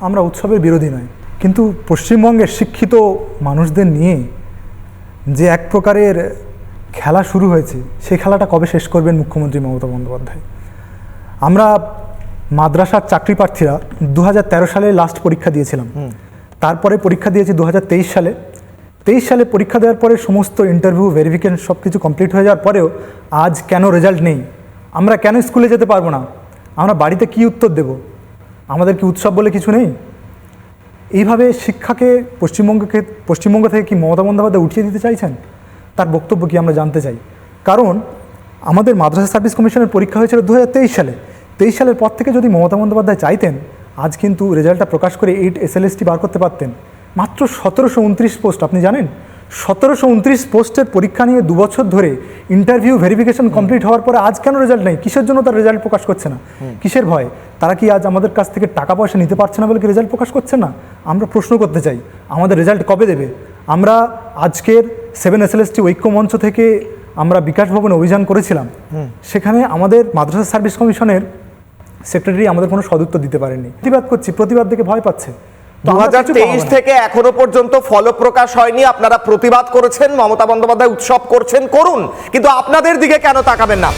আমরা উৎসবের বিরোধী নয় কিন্তু পশ্চিমবঙ্গের শিক্ষিত মানুষদের নিয়ে যে এক প্রকারের খেলা শুরু হয়েছে সেই খেলাটা কবে শেষ করবেন মুখ্যমন্ত্রী মমতা বন্দ্যোপাধ্যায়? আমরা মাদ্রাসার চাকরি প্রার্থীরা দু হাজার তেরো সালে লাস্ট পরীক্ষা দিয়েছিলাম। তারপরে পরীক্ষা দিয়েছি দু হাজার তেইশ সালে। তেইশ সালে পরীক্ষা দেওয়ার পরে সমস্ত ইন্টারভিউ ভেরিফিকেশন সব কিছু কমপ্লিট হয়ে যাওয়ার পরেও আজ কেন রেজাল্ট নেই? আমরা কেন স্কুলে যেতে পারব না? আমরা বাড়িতে কি উত্তর দেব? আমাদের কি উৎসব বলে কিছু নেই? এইভাবে শিক্ষাকে পশ্চিমবঙ্গকে, পশ্চিমবঙ্গ থেকে কি মমতা বন্দ্যোপাধ্যায় উঠিয়ে দিতে চাইছেন? তার বক্তব্য কি আমরা জানতে চাই? কারণ আমাদের মাদ্রাসা সার্ভিস কমিশনের পরীক্ষা হয়েছিল দু হাজার তেইশ সালে। তেইশ সালের পর থেকে যদি মমতা বন্দ্যোপাধ্যায় চাইতেন, আজ কিন্তু রেজাল্টটা প্রকাশ করে এইট এসএলএসটি বার করতে পারতেন। মাত্র সতেরোশো উনত্রিশ পোস্ট, আপনি জানেন? সতেরোশো উনত্রিশ পোস্টের পরীক্ষা নিয়ে দুবছর ধরে ইন্টারভিউ ভেরিফিকেশন কমপ্লিট হওয়ার পরে আজ কেন রেজাল্ট নেই? কিসের জন্য তার রেজাল্ট প্রকাশ করছে না? কিসের ভয়? তারা কি আজ আমাদের কাছ থেকে টাকা পয়সা নিতে পারছে না বলে কি রেজাল্ট প্রকাশ করছে না? আমরা প্রশ্ন করতে চাই আমাদের রেজাল্ট কবে দেবে? আমরা আজকের সেভেন এসএলএসটি ঐক্য মঞ্চ থেকে আমরা বিকাশ ভবনে অভিযান করেছিলাম। সেখানে আমাদের মাদ্রাসা সার্ভিস কমিশনের সেক্রেটারি আমাদের কোনো সদুত্তর দিতে পারেনি প্রতিবাদ করছি প্রতিবাদ দেখে ভয় পাচ্ছে। তো দু আমরা কিছু পাবো না। থেকে এখনও পর্যন্ত ফলপ্রকাশ হয়নি। আপনারা প্রতিবাদ করেছেন মমতা বন্দ্যোপাধ্যায় উৎসব করছেন করুন। কিন্তু আপনাদের দিকে কেন তাকাবেন না?